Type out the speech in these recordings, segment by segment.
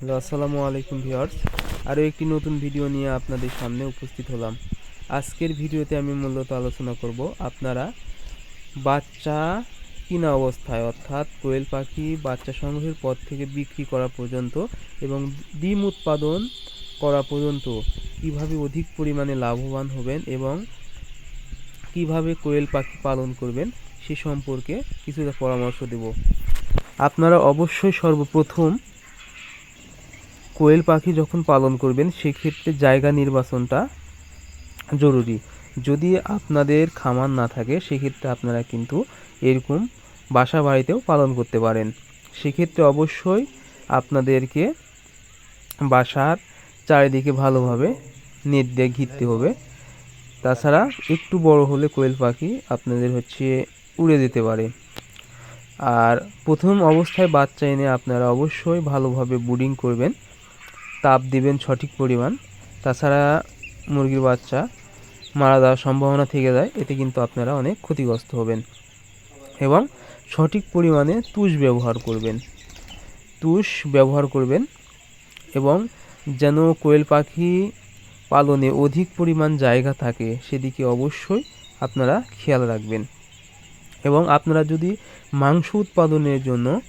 Hello, আসসালামু আলাইকুম viewers. আরও একটি নতুন ভিডিও নিয়ে আপনাদের সামনে উপস্থিত হলাম। আজকের ভিডিওতে আমি মূলত আলোচনা করব আপনারা বাচ্চা কিনা অবস্থায়, অর্থাৎ কোয়েল পাখি বাচ্চা সংগ্রহের পর থেকে বিক্রি করা পর্যন্ত এবং ডিম উৎপাদন করা পর্যন্ত কীভাবে অধিক পরিমাণে লাভবান হবেন এবং কীভাবে কোয়েল পাখি পালন করবেন, সে সম্পর্কে কিছুটা পরামর্শ দেব। আপনারা অবশ্যই সর্বপ্রথম কোয়েল পাখি যখন পালন করবেন, সেক্ষেত্রে জায়গা নির্বাচনটা জরুরি। যদি আপনাদের খামার না থাকে, সেক্ষেত্রে আপনারা কিন্তু এরকম বাসা বাড়িতেও পালন করতে পারেন। সেক্ষেত্রে অবশ্যই আপনাদেরকে বাসার চারিদিকে ভালোভাবে নেট দিয়ে ঘিরতে হবে। তাছাড়া একটু বড় হলে কোয়েল পাখি আপনাদের হচ্ছে উড়ে যেতে পারে। আর প্রথম অবস্থায় বাচ্চা এনে আপনারা অবশ্যই ভালোভাবে বুডিং করবেন। তাপ দিবেন সঠিক পরিমাণ। তাছাড়া মুরগির বাচ্চা মারা যাওয়ার সম্ভাবনা থেকে যায়, এতে কিন্তু আপনারা অনেক ক্ষতিগ্রস্ত হবেন। এবং সঠিক পরিমাণে তুষ ব্যবহার করবেন। তুষ ব্যবহার করবেন এবং যেন কোয়েল পাখি পালনে অধিক পরিমাণ জায়গা থাকে, সেদিকে অবশ্যই আপনারা খেয়াল রাখবেন। এবং আপনারা যদি মাংস উৎপাদনের জন্য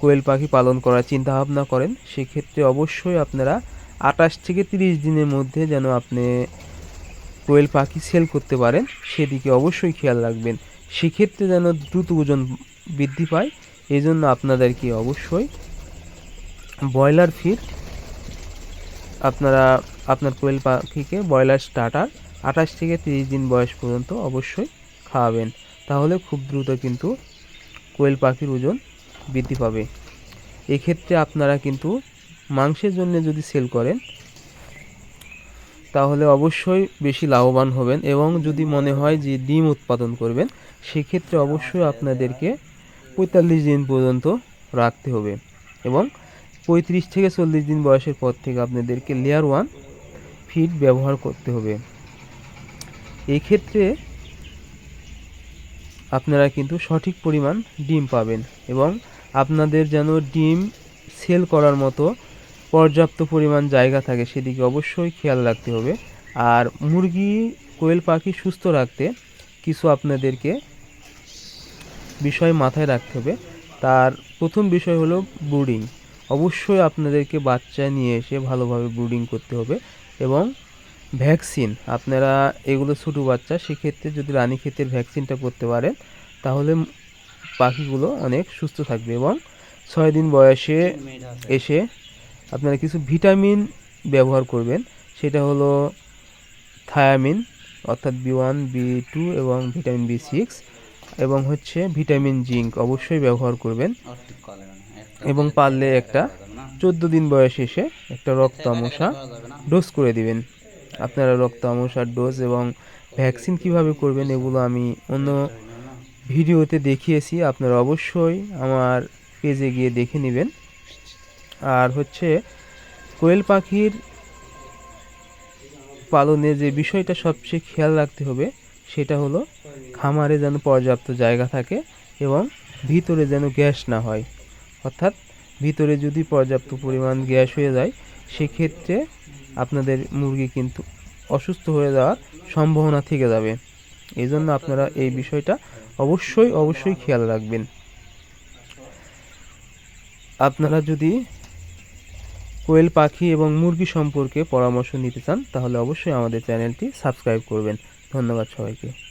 কোয়েল পাখি পালন করার চিন্তা ভাবনা করেন, সেক্ষেত্রে অবশ্যই আপনারা আঠাশ থেকে তিরিশ দিনের মধ্যে যেন আপনি কোয়েল পাখি সেল করতে পারেন, সেদিকে অবশ্যই খেয়াল রাখবেন। সেক্ষেত্রে যেন দ্রুত ওজন বৃদ্ধি পায় এই জন্য আপনাদেরকে অবশ্যই ব্রয়লার ফিড, আপনারা, আপনার কোয়েল পাখিকে ব্রয়লার স্টার্টার আঠাশ থেকে তিরিশ দিন বয়স পর্যন্ত অবশ্যই খাওয়াবেন। তাহলে খুব দ্রুত কিন্তু কোয়েল পাখির ওজন বৃদ্ধি পাবে। এক্ষেত্রে আপনারা কিন্তু মাংসের জন্য যদি সেল করেন, তাহলে অবশ্যই বেশি লাভবান হবেন এবং যদি মনে হয় যে ডিম উৎপাদন করবেন, সেক্ষেত্রে অবশ্যই আপনাদেরকে পঁয়তাল্লিশ দিন পর্যন্ত রাখতে হবে এবং পঁয়ত্রিশ থেকে চল্লিশ দিন বয়সের পর থেকে আপনাদেরকে লেয়ার ওয়ান ফিড ব্যবহার করতে হবে। এই ক্ষেত্রে আপনারা কিন্তু সঠিক পরিমাণ ডিম পাবেন এবং আপনাদের যেন ডিম সেল করার মতো পর্যাপ্ত পরিমাণ জায়গা থাকে সেদিকে অবশ্যই খেয়াল রাখতে হবে। আর মুরগি, কোয়েল পাখি সুস্থ রাখতে কিছু আপনাদেরকে বিষয় মাথায় রাখতে হবে। তার প্রথম বিষয় হলো ব্রুডিং। অবশ্যই আপনাদেরকে বাচ্চা নিয়ে এসে ভালোভাবে ব্রুডিং করতে হবে এবং ভ্যাকসিন, আপনারা এগুলো ছোটো বাচ্চা, সেক্ষেত্রে যদি রানীক্ষেতের ভ্যাকসিনটা করতে পারেন, তাহলে পাখিগুলো অনেক সুস্থ থাকবে এবং ছয় দিন বয়সে এসে আপনারা কিছু ভিটামিন ব্যবহার করবেন। সেটা হলো থায়ামিন, অর্থাৎ বি ওয়ান, বি টু এবং ভিটামিন বি সিক্স এবং হচ্ছে ভিটামিন জিঙ্ক অবশ্যই ব্যবহার করবেন। এবং পারলে একটা চোদ্দ দিন বয়সে এসে একটা রক্ত আমশা ডোজ করে দিবেন। আপনারা রক্ত আমশার ডোজ এবং ভ্যাকসিন কীভাবে করবেন এগুলো আমি অন্য ভিডিওতে দেখিয়েছি, আপনারা অবশ্যই আমার পেজে গিয়ে দেখে নেবেন। আর হচ্ছে, কোয়েল পাখির পালনে যে বিষয়টা সবচেয়ে খেয়াল রাখতে হবে, সেটা হলো খামারে যেন পর্যাপ্ত জায়গা থাকে এবং ভিতরে যেন গ্যাস না হয়। অর্থাৎ ভিতরে যদি পর্যাপ্ত পরিমাণ গ্যাস হয়ে যায়, সেক্ষেত্রে আপনাদের মুরগি কিন্তু অসুস্থ হয়ে যাওয়ার সম্ভাবনা থেকে যাবে। এই জন্য আপনারা এই বিষয়টা অবশ্যই অবশ্যই খেয়াল রাখবেন। আপনারা যদি কোয়েল পাখি এবং মুরগি সম্পর্কে পরামর্শ নিতে চান, তাহলে অবশ্যই আমাদের চ্যানেলটি সাবস্ক্রাইব করবেন। ধন্যবাদ সবাইকে।